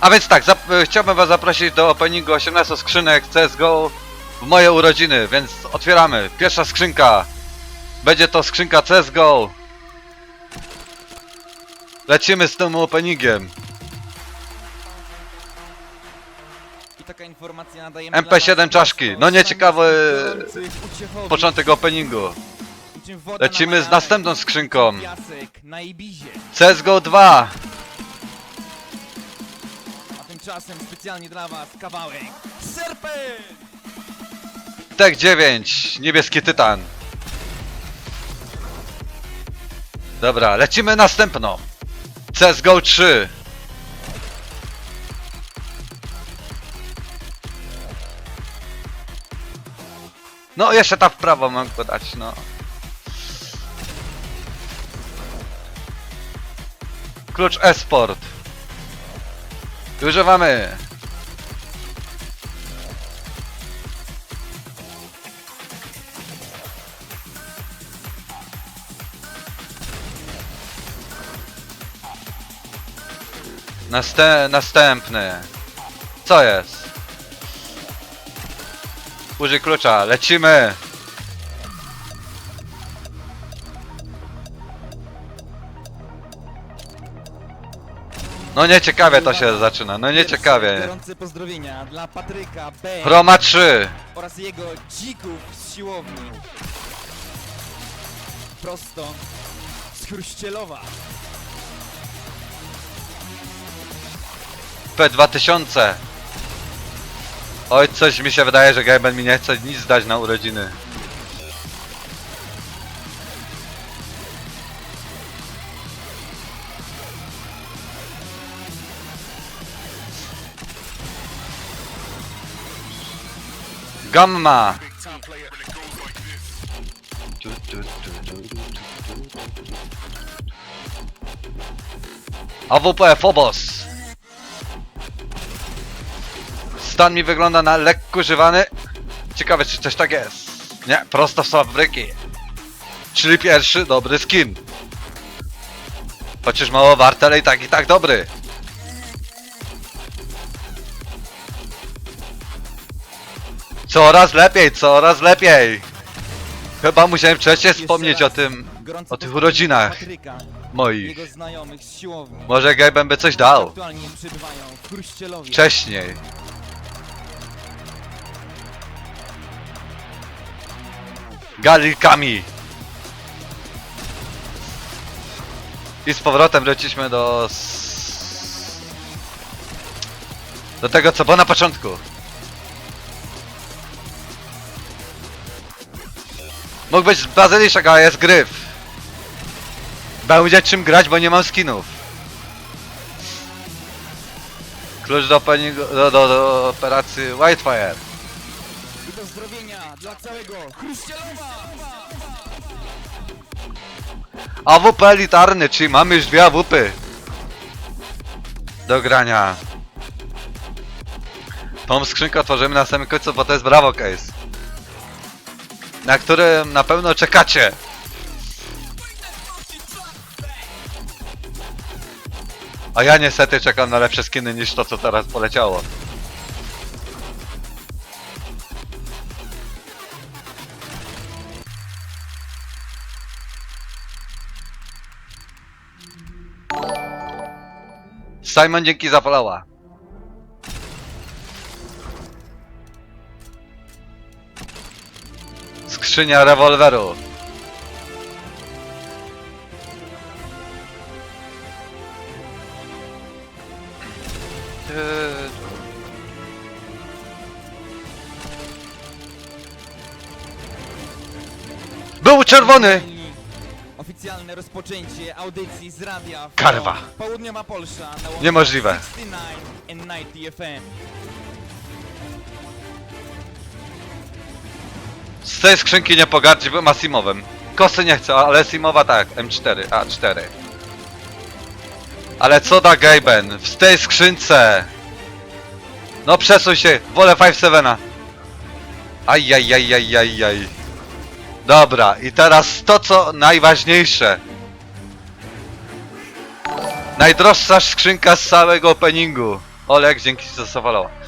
A więc tak, e, chciałbym was zaprosić do openingu 18 skrzynek CSGO w moje urodziny, więc otwieramy. Pierwsza skrzynka. Będzie to skrzynka CSGO. Lecimy z tym openingiem. I taka informacja nadajemy MP7 dla was czaszki. No nieciekawy Początek openingu. Lecimy z następną skrzynką. CSGO 2. Tymczasem specjalnie dla was kawałek Serpent! Tek 9. Niebieski tytan. Dobra, lecimy następną. CSGO 3. No, jeszcze ta w prawo mam podać, no. Klucz Esport. Używamy. Nastę następny. Co jest? Użyj klucza, lecimy! No nieciekawie to się zaczyna, no nieciekawie. Gorące pozdrowienia dla Patryka B. Chroma 3. oraz jego dzików z siłowni. Prosto z Chruścielowa. P2000. Oj, coś mi się wydaje, że Gaben mi nie chce nic dać na urodziny. Gamma. AWP Phobos. Stan mi wygląda na lekko używany. Ciekawe czy coś tak jest. Nie, prosto z fabryki. Czyli pierwszy dobry skin. Chociaż mało warte, ale i tak i tak dobry. Coraz lepiej, coraz lepiej. Chyba musiałem wcześniej wspomnieć o tym, o tych urodzinach moich. jego znajomych z siłowni. Może Gaben by coś dał. Aktualnie Chruścielowie. Wcześniej. Galikami. I z powrotem wróciliśmy do... Do tego co było na początku. Mógł być bazyliszek, ale jest gryf. Będzie czym grać, bo nie mam skinów. Klucz do, do, do, do operacji Whitefire. I pozdrowienia dla całego Chruścielowa! AWP elitarny, czyli mamy już dwie AWP. Do grania. Tą skrzynkę otworzymy na samym końcu, bo to jest Bravo Case. Na którym na pewno czekacie. A ja niestety czekam na lepsze skiny niż to, co teraz poleciało. Simon, dzięki za followa. Skrzynia rewolweru. Eee, Był czerwony! Oficjalne rozpoczęcie audycji z radia Karwa. Południowa Polsza na łączach Niemożliwe. 69 and 90 FM. Z tej skrzynki nie pogardzi bym Asimowem. Kosy nie chcę, ale Simowa tak. M4, A4. Ale co da Gaben? W tej skrzynce! No przesuń się, wolę 5-7. Ajajajajajaj. Dobra, i teraz to co najważniejsze. Najdroższa skrzynka z całego openingu. Olek, dzięki ci za follow.